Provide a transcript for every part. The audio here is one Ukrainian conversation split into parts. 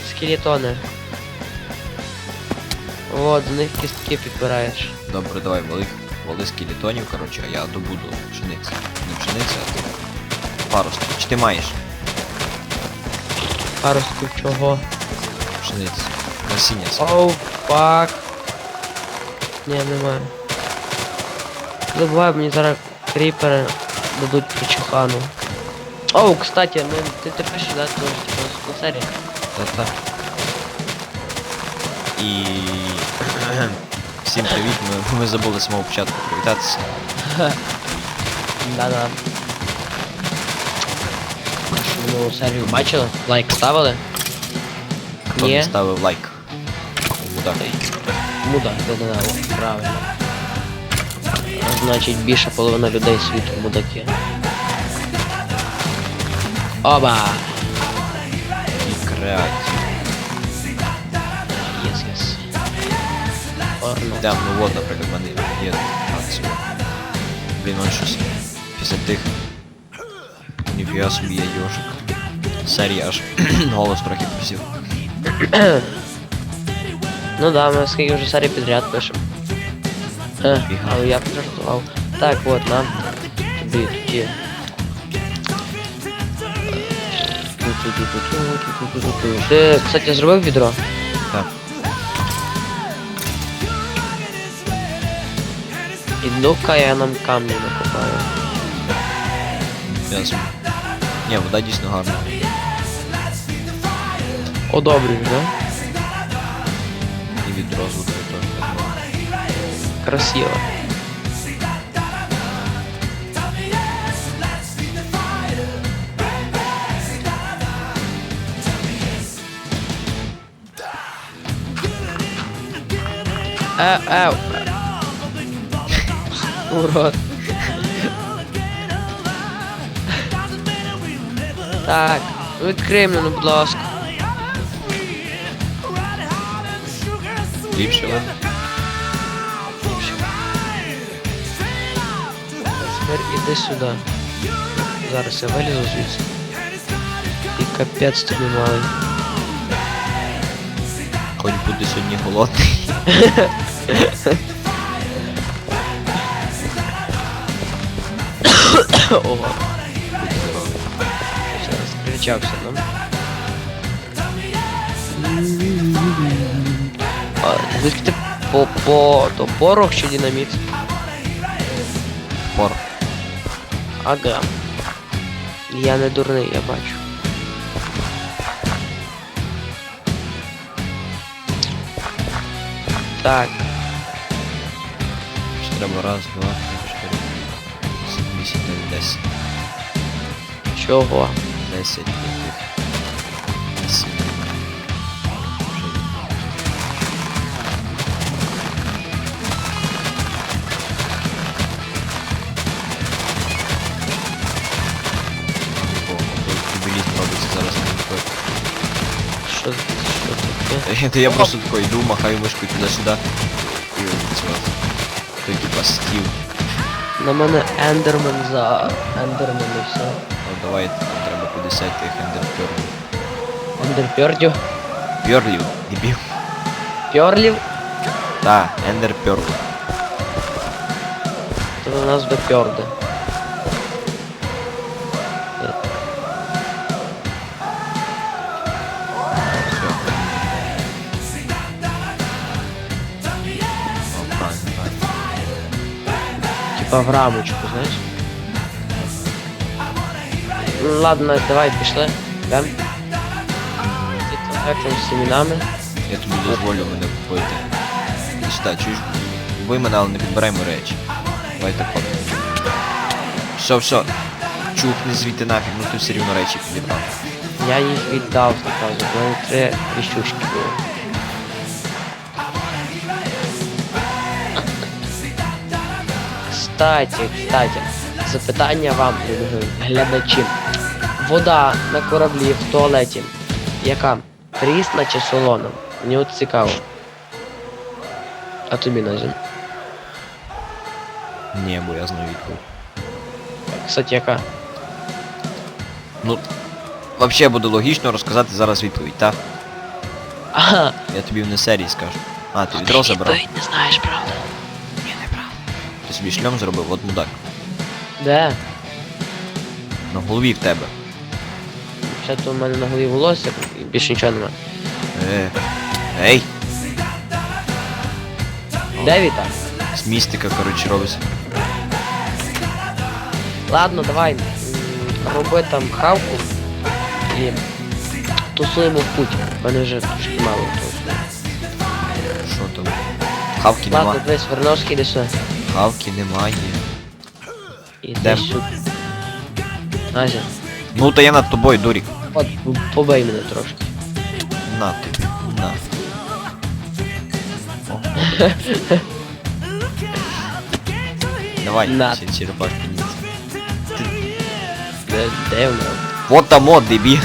блядь, скелетони. От, з них кістки підбираєш. Добре, давай вали, вали скелетонів, коротше, а я добуду пшеницю. Не пшениця, а ти паростки. Чи ти маєш Паростку чого? пшеницю? Насіння. Оу, фак. Ні, немає. Забувай, мені зараз кріпери дадуть причухану. Оу, кстати, ми, ти, да, тож, типу, серії. Та-та. І... Всім привіт, ми, ми забули з самого початку привітатися. Да-да. Що минулу серію бачили? Лайк ставили? Хто Ні. не ставив лайк. Мудак. Мудак, да-да-да, о, правильно. А значить більша половина людей світу мудаки. Оба! І креатив. Єс, єс. Орно. Там, ну от, наприклад, в мене є акція. Блін, он щось після тих. Ніфіга собі я йожик. Серії аж голос трохи просів. Ну да, ми скільки вже серій підряд пишемо. Е, Фіга. але я підрахував. Так, от, нам. Тобі тоді. Ти, кстати, зробив відро? Так. Іду-ка я нам камні накопаю. Ясно. Ні, вода дійсно гарна. Одобрюю, да? І відро з водою теж. Красиво. Ау, ау. Урод. Так, відкрий мене, будь ласка. Але Тепер іди сюди. Зараз я вилізу звідси. І капець тобі малий. хоч буде сьогодні голодний. Ого. Зараз кричався нам. А, звідки ти по, по, то порох чи динаміт? Пор. Ага. Я не дурний, я бачу. Так, треба раз, два, три, чотири. Сім, вісім, дев'ять, десять. чого? Десять яких. Такой. Що, що таке? Та я просто такой йду, махаю мишкою туди-сюди. Стіл. На мене ендермен за ендермен і все. Ну давай нам треба 50 тих ендерперлів. Ендерпьордю. Перлів, дебіл. Пьорлів? Та, ендерперлів. То у нас до пьорди. Типа в рамочку, знаєш? Ну, Ладно, давай пішли. Йдем. Ти там як з семінами? Я тобі дозволю мене вбити. Іди чуєш? Бий мене, але не підбирай мої речі. Давай так от. Все, все. Чухни звідти нафіг, ну ти все рівно речі підібрав. Я їх віддав в мене три віщушки було. Кстати, кстати, запитання вам, глядачі. Вода на кораблі в туалеті. Яка? Прісна чи солона? Мені от цікаво. А тобі Назін? Ні, бо я знаю відповідь. Кстати, яка? Ну, взагалі буде логічно розказати зараз відповідь, так? Ага. Я тобі в не серії скажу. А, ти відро забрав? Ти не знаєш, правда? Ти собі шльом зробив, от мудак. Де? На голові в тебе. Ще то в мене на голові волосся і більше нічого немає. Е. Ей! Де Віта? З містика, коротше, робиться. Ладно, давай. м, Роби там хавку і тусуємо в путь. У мене вже трошки мало того. Що там? Хавки Ладно, нема. дивись, Верновський іди сюди. Хавки немає. Іди Де? сюди. Назя, Ну то я над тобою, дурік. от побий мене трошки. На тобі. На. Давай, На. черепашки ні. Де, де вона? Вот там от, дебі.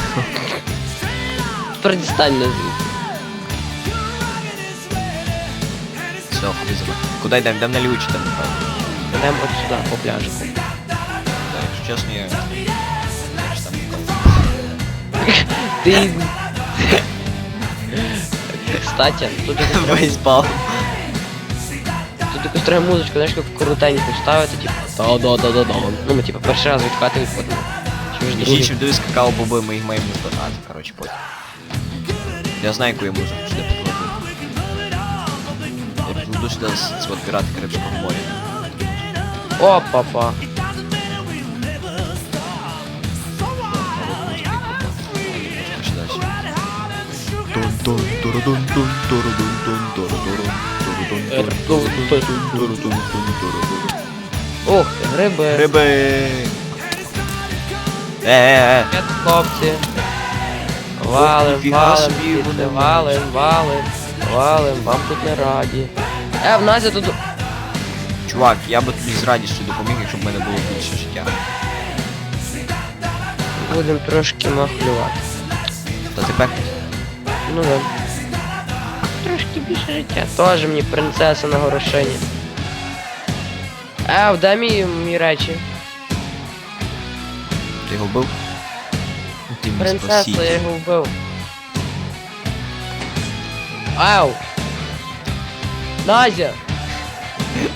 Тепер дістань на звідси. Все, ходи за мною. Куди йдемо? Йдемо на ліву чи там направо? Йдемо от сюди, по пляжику. Так, якщо чесно, я... Я ж там ніколи. Ти... Кстати, тут якось треба- Бейсбол. тут якусь треба музичку, знаєш, як коротеньку ставити, типу, та-да-да-да-да. Ну, ми, типу, перший раз відкати відходимо. Чи ж Між другий? іншим, дивись, какао боби, ми їх маємо не збирати, коротше, потім. Я знаю, яку я музику сюди сюди з от пірати Карибського моря. О, папа. Ух, ти, гриби. Гриби! Е-е-е! Привіт, хлопці. Валим, валим, валим, валим, валим, вам тут не раді. Е, в Назі тут... Чувак, я би тобі з радістю допоміг, якщо б в мене було більше життя. Будемо трошки махлювати. Та тепер Ну да. Трошки більше життя. Тоже мені принцеса на горошині. Е, дай мій, мій речі. ти його вбив? Ти спаситель. я його вбив. Ау! Надя!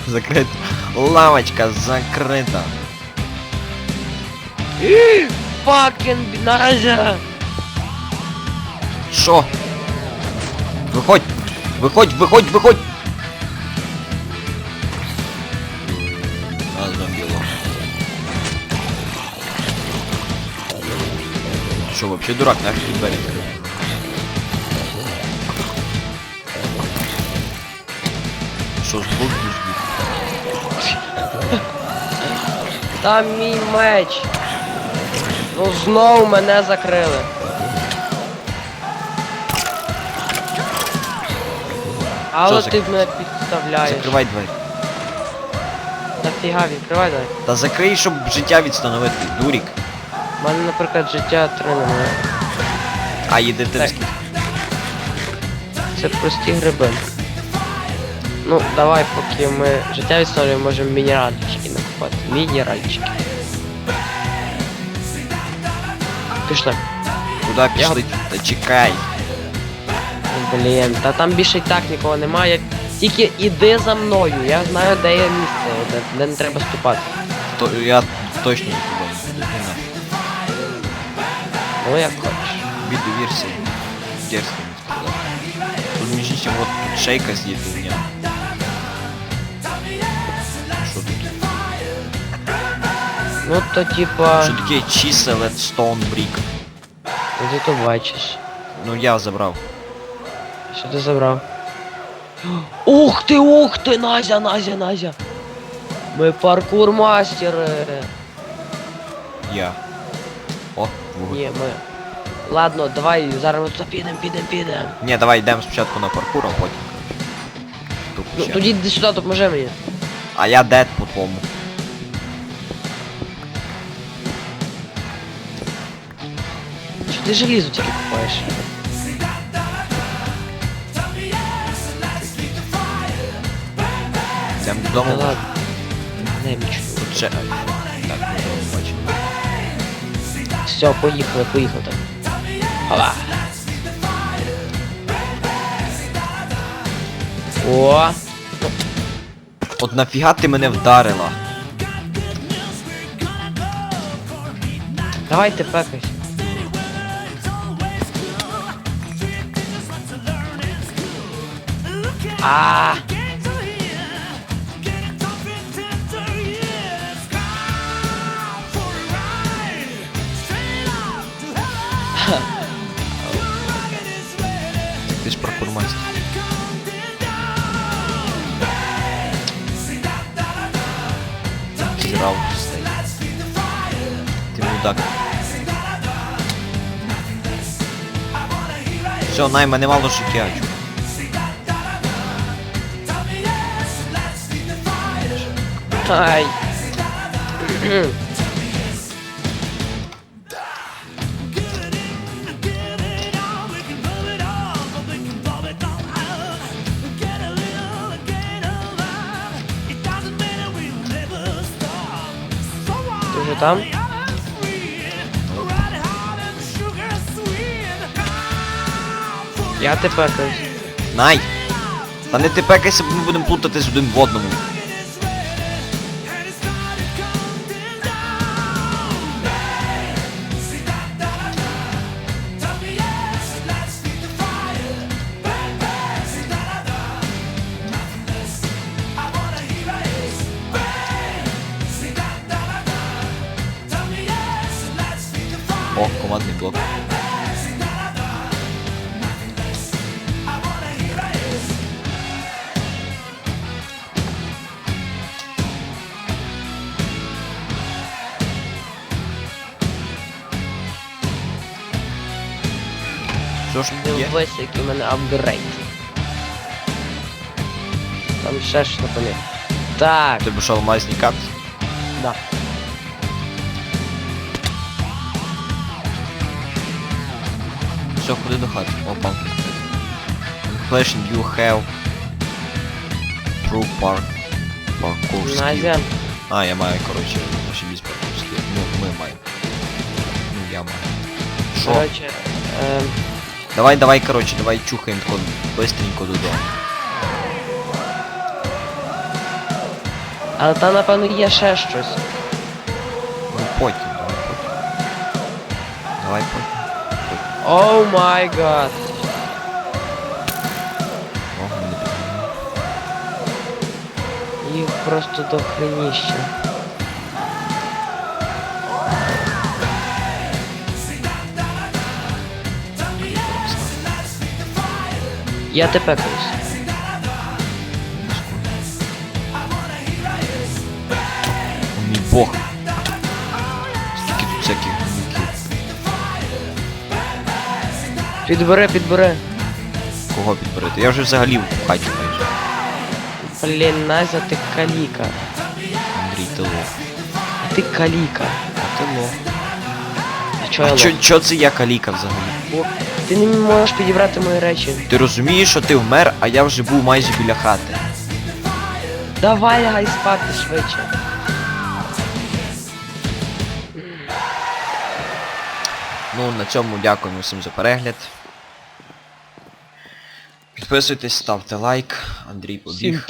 Закрыт. Лавочка закрыта. Факин Надя! Шо? Выходь! Выходь, выходь, выходь! А, зомбило. Вообще дурак, нахрен барин? Що Там мій меч! Ну знову мене закрили. Але Що ти мене підставляєш. Закривай двері. Нафіга, відкривай давай. Та закрий, щоб життя відстановити, дурік. У мене, наприклад, життя три немає. А, їде ти Так. Це прості гриби. Ну, давай, поки ми життя відновлюємо, можемо мінеральчики накопати. Мінеральчики. Пішли. Куди пішли? Та чекай. Блін, та там більше і так нікого немає. Тільки іди за мною, я знаю, де є місце, де, де не треба ступати. То, я точно не туди. Ну як хочеш. Дерзко не сказав. Тут між іншим, от тут шейка з їдення. Ну то типа. Що таке чисел Stone Brick? Ну ти то бачиш. Ну я забрав. Що ти забрав? Ух ти, ух ти, Назя, Назя, Назя. Ми паркур мастери. Я. О, вуголь. Ні, ми. Ладно, давай зараз ми туди підемо, підемо, підемо. Ні, давай йдемо спочатку на паркур, а потім. Тупо Ну ще. тоді йди сюди, допоможи мені. А я дед по-твому. Що ти желізо тільки купаєш? Йдемо Та ладно. Не. Так. Все, поїхали, поїхали так. Ала. О! От нафіга ти мене вдарила? Давай ти пекайся. А. Ти ж паркурмайстер. Зірав стає. Ти мудак. Все, най, мене мало життя. Ай. Ти вже там? Я ти. Най! Та не ти пекайся, бо ми будемо плутатись один в одному. О, командний блок. Що ж є? Дивись, який у мене апгрейд. Там ще ж напевно. Так, Ти б що алмазні капці? да. Все, ходи до хати. О, палки. Question you have True Park. Назя. А, я маю, коротше, наші без паркурські. Ну, ми маємо. Ну, я маю. Що? Короче, ем, Давай, давай, коротше, давай чухаємо тако быстренько додому. але там напевно є ще щось. Ну, потім, давай потім. Давай потім. Оу май гад. О, мене підіймає. Їх просто до хреніща. Я те пекаюсь. О, мій бог. Підбери, підбери. Кого підберете? Я вже взагалі в хаті майже. Блін, Назя, ти каліка. Андрій Тело. Ти каліка. А Тело. А чого я А чо, лох? чо це я каліка взагалі? Бо Ти не можеш підібрати мої речі. Ти розумієш, що ти вмер, а я вже був майже біля хати. Давай лягай спати швидше. Ну, на цьому дякуємо всім за перегляд. Підписуйтесь, ставте лайк. Андрій побіг.